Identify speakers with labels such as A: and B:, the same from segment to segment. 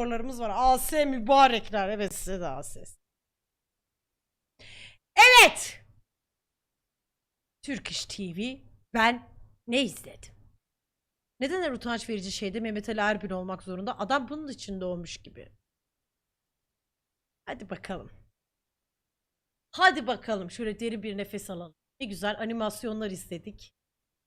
A: Sorularımız var. AS mübarekler. Evet size de AS. Evet. Turkish TV ben ne izledim? Neden her utanç verici şeyde Mehmet Ali Erbil olmak zorunda? Adam bunun için doğmuş gibi. Hadi bakalım. Hadi bakalım şöyle derin bir nefes alalım. Ne güzel animasyonlar izledik.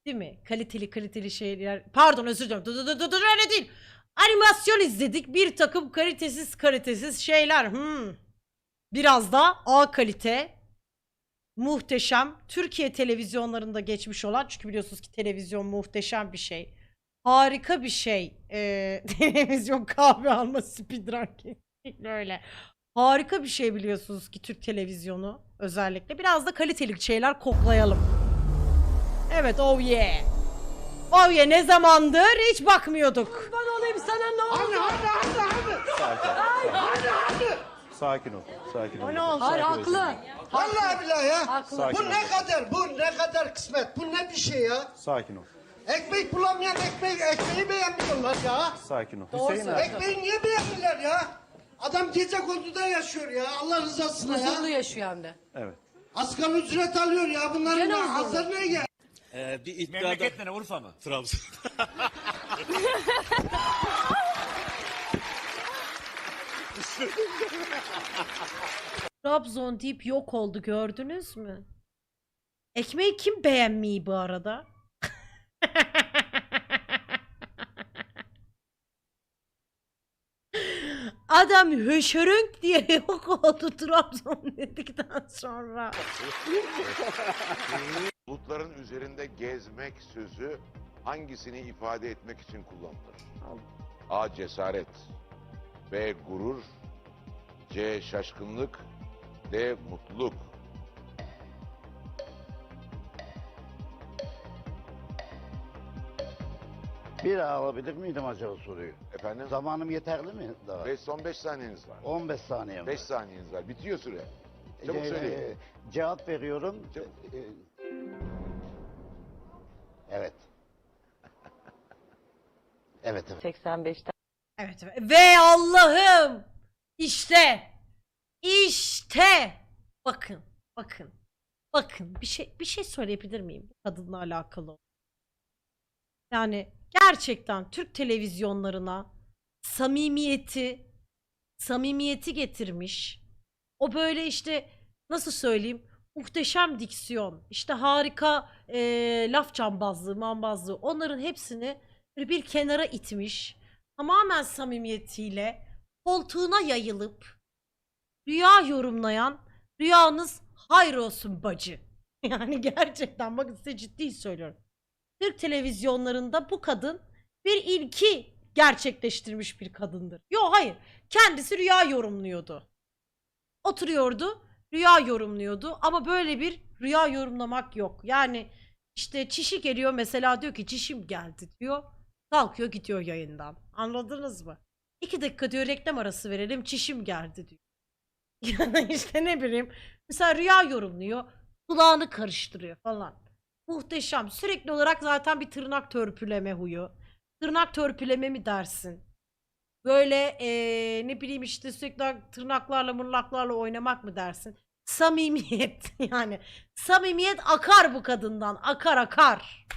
A: Değil mi? Kaliteli kaliteli şeyler. Pardon özür dilerim. Dur dur dur dur, öyle değil. Animasyon izledik. Bir takım kalitesiz kalitesiz şeyler. Hmm. Biraz da A kalite. Muhteşem. Türkiye televizyonlarında geçmiş olan. Çünkü biliyorsunuz ki televizyon muhteşem bir şey. Harika bir şey. Ee, televizyon kahve alma speedrun kesinlikle öyle. Harika bir şey biliyorsunuz ki Türk televizyonu özellikle. Biraz da kaliteli şeyler koklayalım. Evet oh yeah. Oh yeah ne zamandır hiç bakmıyorduk.
B: Sakin ol. Sakin ol.
A: O ne oldu?
C: Hayır
B: Sakin ol.
C: haklı.
D: Vallahi billahi ya.
B: Sakin
D: Bu
B: ol.
D: ne kadar, bu ne kadar kısmet, bu ne bir şey ya.
B: Sakin ol.
D: Ekmek bulamayan ekmek, ekmeği beğenmiyorlar ya.
B: Sakin ol.
C: Doğru
B: Hüseyin abi.
D: Ekmeği niye beğenmiyorlar ya? Adam gece konduda yaşıyor ya, Allah rızasına
C: Huzurlu
D: ya.
C: yaşıyor hem de.
B: Evet.
D: Asgari ücret alıyor ya, bunların
C: Gene
D: da
C: huzurlu.
D: hazır ne ya?
E: Ee, bir iddiada...
F: Memleket ne Urfa mı?
E: Trabzon.
A: Trabzon deyip yok oldu gördünüz mü? Ekmeği kim beğenmeyi bu arada? Adam höşörünk diye yok oldu Trabzon dedikten sonra.
G: Bulutların üzerinde gezmek sözü hangisini ifade etmek için kullanılır? A. Cesaret B. Gurur C. Şaşkınlık D. Mutluluk
H: Bir daha alabilir miydim acaba soruyu?
G: Efendim?
H: Zamanım yeterli mi daha?
G: Ve son 5 saniyeniz var.
H: 15 saniye mi?
G: 5 saniyeniz var. Bitiyor süre. Çabuk
H: Ee,
G: söyleyin.
H: Cevap veriyorum.
G: Çabuk.
H: Ee, Evet. Evet. evet.
I: 85'ten
A: Evet evet. ve Allah'ım işte işte bakın bakın bakın bir şey bir şey söyleyebilir miyim bu kadınla alakalı? Yani gerçekten Türk televizyonlarına samimiyeti samimiyeti getirmiş. O böyle işte nasıl söyleyeyim muhteşem diksiyon, işte harika eee laf cambazlığı, mambazlığı onların hepsini böyle bir kenara itmiş. Tamamen samimiyetiyle koltuğuna yayılıp rüya yorumlayan rüyanız hayır olsun bacı. Yani gerçekten bakın size ciddi söylüyorum. Türk televizyonlarında bu kadın bir ilki gerçekleştirmiş bir kadındır. Yo hayır. Kendisi rüya yorumluyordu. Oturuyordu, rüya yorumluyordu ama böyle bir rüya yorumlamak yok. Yani işte çişi geliyor mesela diyor ki çişim geldi diyor. Kalkıyor gidiyor yayından. Anladınız mı? İki dakika diyor reklam arası verelim çişim geldi diyor. Yani işte ne bileyim. Mesela rüya yorumluyor. Kulağını karıştırıyor falan. Muhteşem. Sürekli olarak zaten bir tırnak törpüleme huyu. Tırnak törpüleme mi dersin? Böyle eee, ne bileyim işte sürekli tırnaklarla mırnaklarla oynamak mı dersin? Samimiyet yani. Samimiyet akar bu kadından. Akar akar.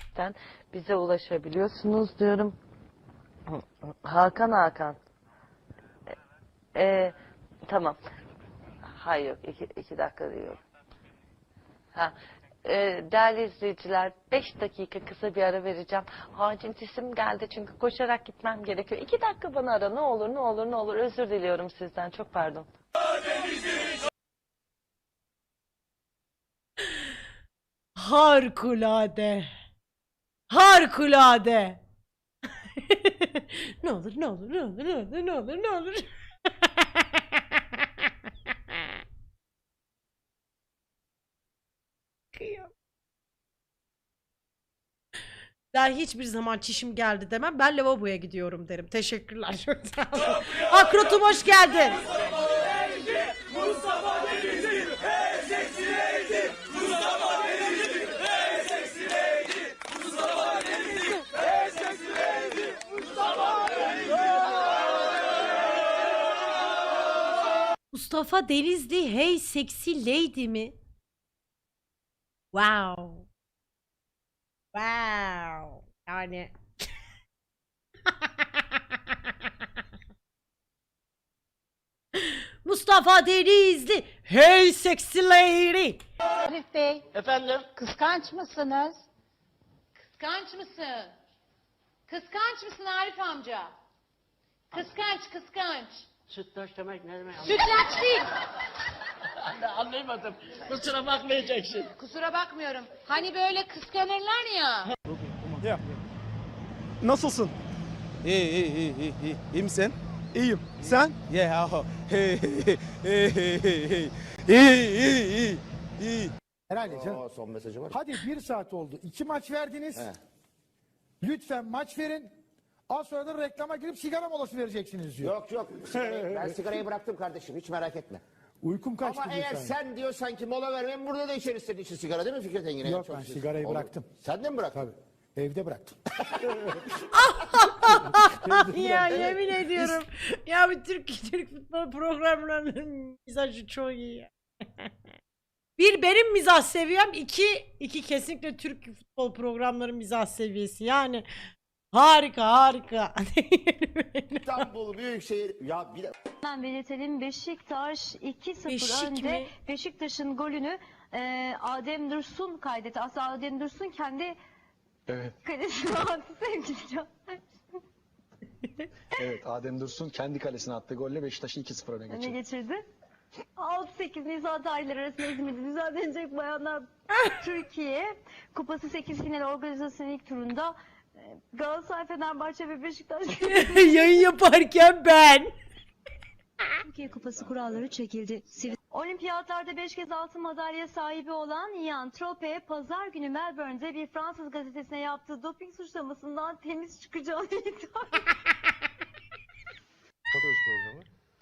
I: bize ulaşabiliyorsunuz diyorum. Hakan Hakan. E, e, tamam. Hayır yok iki, iki dakika diyorum. Ha, e, değerli izleyiciler 5 dakika kısa bir ara vereceğim. Acil cisim geldi çünkü koşarak gitmem gerekiyor. 2 dakika bana ara ne olur ne olur ne olur özür diliyorum sizden çok pardon.
A: Harikulade. Harikulade. ne olur ne olur ne olur ne olur ne olur ne olur. Kıyam. Ben hiçbir zaman çişim geldi demem. Ben lavaboya gidiyorum derim. Teşekkürler. Akrotum hoş geldin. Mustafa Denizli Hey Sexy Lady mi? Wow. Wow. Yani Mustafa Denizli Hey Sexy Lady.
C: Arif Bey,
H: Efendim?
C: kıskanç mısınız? Kıskanç mısın? Kıskanç mısın Arif amca? Kıskanç, kıskanç.
E: Sütlaç demek ne demek?
C: Sütlaç değil.
E: Anlayamadım. Kusura bakmayacaksın.
C: Kusura bakmıyorum. Hani böyle kıskanırlar ya.
F: Nasılsın?
J: İyi iyi iyi iyi iyi. İyi misin?
F: İyiyim. Sen?
J: Oh. Hey hey hey hey. İyi iyi iyi. iyi.
F: Herhalde canım.
H: son mesajı var.
F: Hadi bir saat oldu. İki maç verdiniz.
H: He.
F: Lütfen maç verin. Az sonra da reklama girip sigara molası vereceksiniz diyor.
H: Yok yok. Sigarayı- ben sigarayı bıraktım kardeşim. Hiç merak etme.
F: Uykum kaçtı
H: Ama eğer sen diyorsan ki mola vermem burada da içeriz senin için sigara değil mi Fikret Engin'e?
F: Yok, ben sigarayı bıraktım.
H: Sen de mi bıraktın?
F: Tabii. Evde bıraktım.
A: ya yemin ediyorum. ya bu Türk Türk futbol programlarının mizajı çok iyi ya. bir benim mizah seviyem, iki iki kesinlikle Türk futbol programları mizah seviyesi. Yani harika harika.
H: İstanbul Büyükşehir. Ya bir de
K: Hemen belirtelim Beşiktaş 2-0
A: Beşik
K: önde.
A: mi?
K: Beşiktaş'ın golünü e, Adem Dursun kaydetti. Aslında Adem Dursun kendi kalesine attı sevgili Can.
L: Evet Adem Dursun kendi kalesine attığı golle Beşiktaş'ı 2-0 öne
K: öne
L: geçirdi.
K: geçirdi. 6-8 Nisan tarihleri arasında İzmir'de düzenlenecek Bayanlar Türkiye Kupası 8 final organizasyonu ilk turunda Galatasaray, Fenerbahçe ve Beşiktaş
A: Yayın yaparken ben.
K: Türkiye Kupası kuralları çekildi. Olimpiyatlarda 5 kez altın madalya sahibi olan Ian Trope, pazar günü Melbourne'de bir Fransız gazetesine yaptığı doping suçlamasından temiz çıkacağını iddia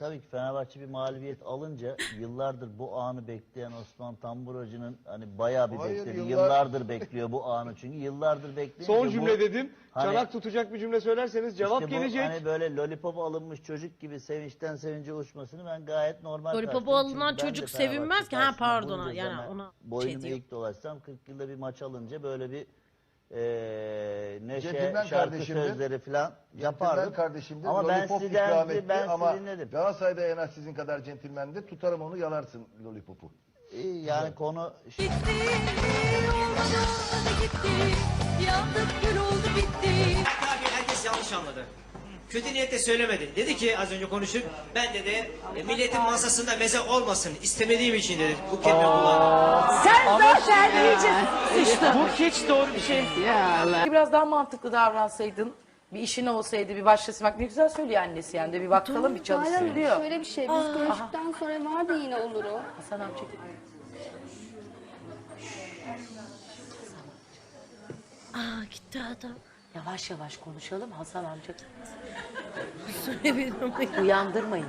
H: Tabii ki Fenerbahçe bir mağlubiyet alınca yıllardır bu anı bekleyen Osman Tamburacı'nın hani bayağı bir bekledi. Yıllardır bekliyor bu anı çünkü yıllardır bekliyor.
F: Son cümle dedim.
H: Hani-
F: Çanak tutacak bir cümle söylerseniz cevap
H: İşte bu
F: gelecek.
H: hani böyle lollipop alınmış çocuk gibi sevinçten sevince uçmasını ben gayet normal
A: Lollipop alınan çocuk sevinmez ki. Ha, pardon, yani ona
H: Boynumu
A: şey
H: eğik dolaşsam 40 yılda bir maç alınca böyle bir eee neşe,
B: Centilmen
H: şarkı
B: kardeşimdir.
H: sözleri falan yapardım.
B: kardeşimdir.
H: Ama ben
B: Lollipop
H: sizden
B: ikram etti
H: ben
B: ama
H: sizi dinledim.
B: Galatasaray'da en az sizin kadar centilmendi. Tutarım onu yalarsın Lollipop'u.
H: İyi, yani konu
E: Herkes yanlış anladı. Kötü niyetle söylemedi. Dedi ki az önce konuştuk. Ben dedi e, milletin masasında meze olmasın istemediğim için dedi. Bu kelime kullandım.
F: Bu hiç doğru bir şey.
E: Biraz daha mantıklı davransaydın. Bir işin olsaydı bir başlasın. Bak ne güzel söylüyor annesi yani de bir bakalım bir çalışsın diyor.
C: Şöyle bir şey, biz görüştükten sonra vardı yine oluru.
E: Hasan amca
A: Aa gitti adam.
E: Yavaş yavaş konuşalım Hasan amca.
A: Söylemedim.
E: Uyandırmayın.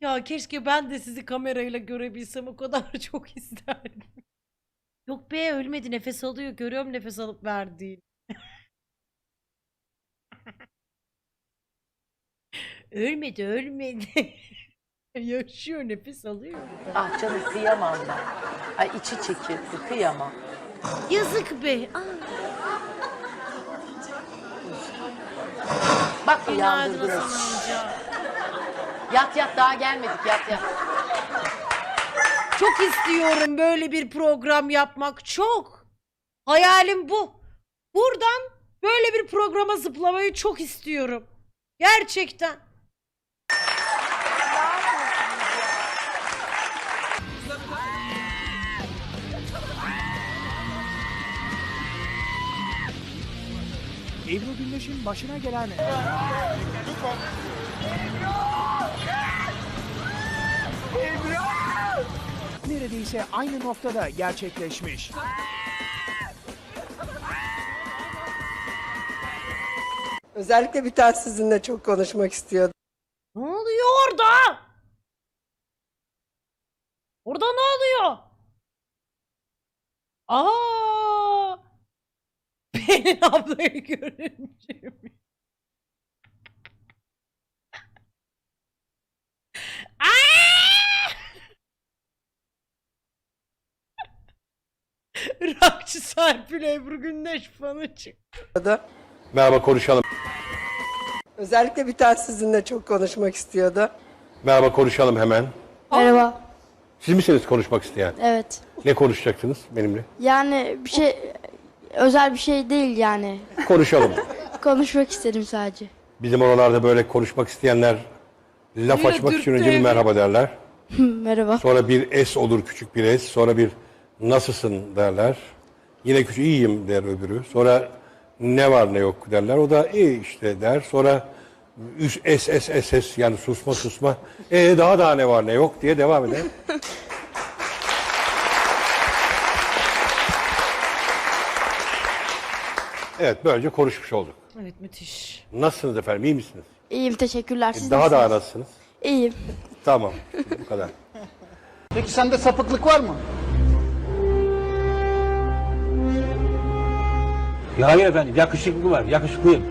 A: Ya keşke ben de sizi kamerayla görebilsem o kadar çok isterdim. Yok be ölmedi nefes alıyor. Görüyorum nefes alıp verdiğini. ölmedi ölmedi. Yaşıyor nefes alıyor.
E: Ah canım kıyamam ben. Ay içi çekildi kıyamam.
A: Yazık be. Aa,
E: Bak
A: günaydın
E: uyandırdınız.
A: Hasan amca.
E: Yat yat daha gelmedik yat yat.
A: Çok istiyorum böyle bir program yapmak. Çok. Hayalim bu. Buradan böyle bir programa zıplamayı çok istiyorum. Gerçekten.
F: Ebru Gündeş'in başına gelen neredeyse aynı noktada gerçekleşmiş.
E: Özellikle bir tane sizinle çok konuşmak istiyordum.
A: Ne oluyor orada? Orada ne oluyor? Aa! Pelin ablayı görünce mi? Rakçı Serpil Ebru Gündeş fanı çıktı.
M: Merhaba konuşalım.
N: Özellikle bir tane sizinle çok konuşmak istiyordu.
M: Merhaba konuşalım hemen.
O: Merhaba.
M: Siz misiniz konuşmak isteyen?
O: Evet.
M: Ne konuşacaksınız benimle?
O: Yani bir şey özel bir şey değil yani.
M: Konuşalım.
O: Konuşmak istedim sadece.
M: Bizim oralarda böyle konuşmak isteyenler laf
A: Yine
M: açmak için önce bir merhaba derler.
O: Merhaba.
M: Sonra bir S olur küçük bir S. Sonra bir nasılsın derler. Yine küçük iyiyim der öbürü. Sonra ne var ne yok derler. O da iyi işte der. Sonra üç S S S S yani susma susma. E daha daha ne var ne yok diye devam eder. Evet böylece konuşmuş olduk.
A: Evet müthiş.
M: Nasılsınız efendim iyi misiniz?
O: İyiyim teşekkürler. Siz
M: daha daha
O: nasılsınız?
M: nasılsınız?
O: İyiyim.
M: Tamam bu kadar.
P: Peki sende sapıklık var mı?
Q: Ya hayır efendim yakışıklı var yakışıklıyım.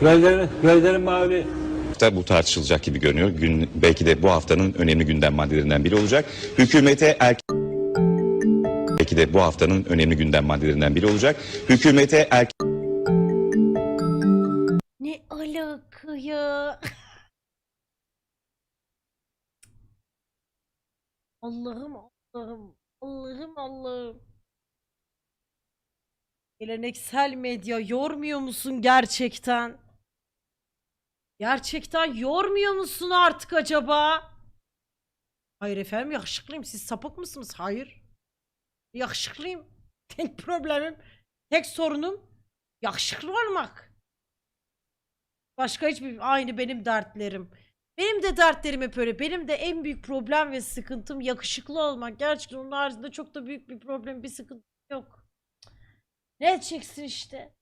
Q: gözlerim, gözlerim mavi.
G: da bu tartışılacak gibi görünüyor. Gün, belki de bu haftanın önemli gündem maddelerinden biri olacak. Hükümete erken de bu haftanın önemli gündem maddelerinden biri olacak. Hükümete erken
A: Ne alaka ya? Allah'ım Allah'ım Allah'ım Allah'ım. Geleneksel medya yormuyor musun gerçekten? Gerçekten yormuyor musun artık acaba? Hayır efendim yakışıklıyım. Siz sapık mısınız? Hayır. Yakışıklıyım. Tek problemim, tek sorunum yakışıklı olmak. Başka hiçbir aynı benim dertlerim. Benim de dertlerim hep öyle. Benim de en büyük problem ve sıkıntım yakışıklı olmak. Gerçekten onun haricinde çok da büyük bir problem, bir sıkıntı yok. Ne edeceksin işte?